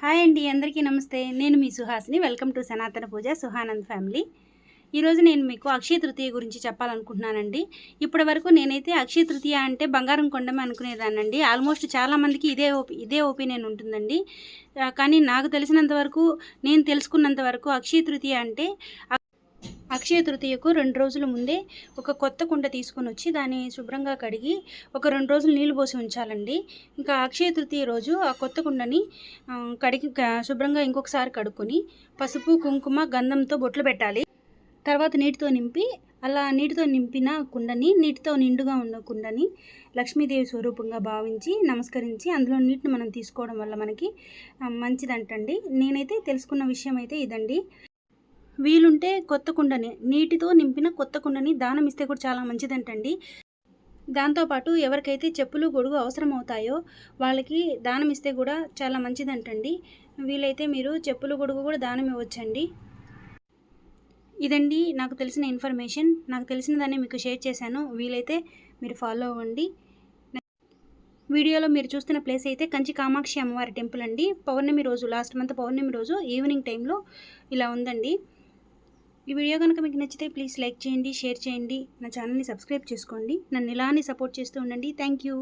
Hi అండి అందరికీ నమస్తే. నేను మీ సుహాస్ని. వెల్కమ్ టు సనాతన పూజ సుహానంద్ ఫ్యామిలీ. ఈరోజు నేను మీకు అక్షయ తృతీయ గురించి చెప్పాలనుకుంటున్నానండి. ఇప్పటి వరకు నేనైతే అక్షయ తృతీయ అంటే బంగారం కొండమే అనుకునేదానండి ఆల్మోస్ట్ చాలామందికి ఇదే ఒపి ఇదే ఒపీనియన్ ఉంటుందండి. కానీ నాకు తెలిసినంత వరకు నేను తెలుసుకున్నంత వరకు అక్షయ తృతీయ అంటే అక్షయ తృతీయకు రెండు రోజుల ముందే ఒక కొత్త కుండ తీసుకొని వచ్చి దాన్ని శుభ్రంగా కడిగి ఒక రెండు రోజులు నీళ్ళు పోసి ఉంచాలండి. ఇంకా అక్షయ తృతీయ రోజు ఆ కొత్త కుండని కడిగి శుభ్రంగా ఇంకొకసారి కడుక్కొని పసుపు కుంకుమ గంధంతో బొట్లు పెట్టాలి. తర్వాత నీటితో నింపి అలా నీటితో నింపిన కుండని నీటితో నిండుగా ఉన్న కుండని లక్ష్మీదేవి స్వరూపంగా భావించి నమస్కరించి అందులో నీటిని మనం తీసుకోవడం వల్ల మనకి మంచిదంటండి. నేనైతే తెలుసుకున్న విషయం అయితే ఇదండి. వీలుంటే కొత్త కుండని నీటితో నింపిన కొత్త కుండని దానం ఇస్తే కూడా చాలా మంచిదంటండి. దాంతోపాటు ఎవరికైతే చెప్పులు గొడుగు అవసరం అవుతాయో వాళ్ళకి దానం ఇస్తే కూడా చాలా మంచిదంటండి. వీలైతే మీరు చెప్పులు గొడుగు కూడా దానం ఇవ్వచ్చండి. ఇదండి నాకు తెలిసిన ఇన్ఫర్మేషన్. నాకు తెలిసిన దాన్ని మీకు షేర్ చేశాను. వీలైతే మీరు ఫాలో అవ్వండి. వీడియోలో మీరు చూస్తున్న ప్లేస్ అయితే కంచి కామాక్షి అమ్మవారి టెంపుల్ అండి. పౌర్ణమి రోజు లాస్ట్ మంత్ పౌర్ణమి రోజు ఈవినింగ్ టైంలో ఇలా ఉందండి. ఈ వీడియో కనుక మీకు నచ్చితే ప్లీజ్ లైక్ చేయండి షేర్ చేయండి. నా ఛానల్ని సబ్స్క్రైబ్ చేసుకోండి. నన్ను ఇలానే సపోర్ట్ చేస్తూ ఉండండి. Thank you.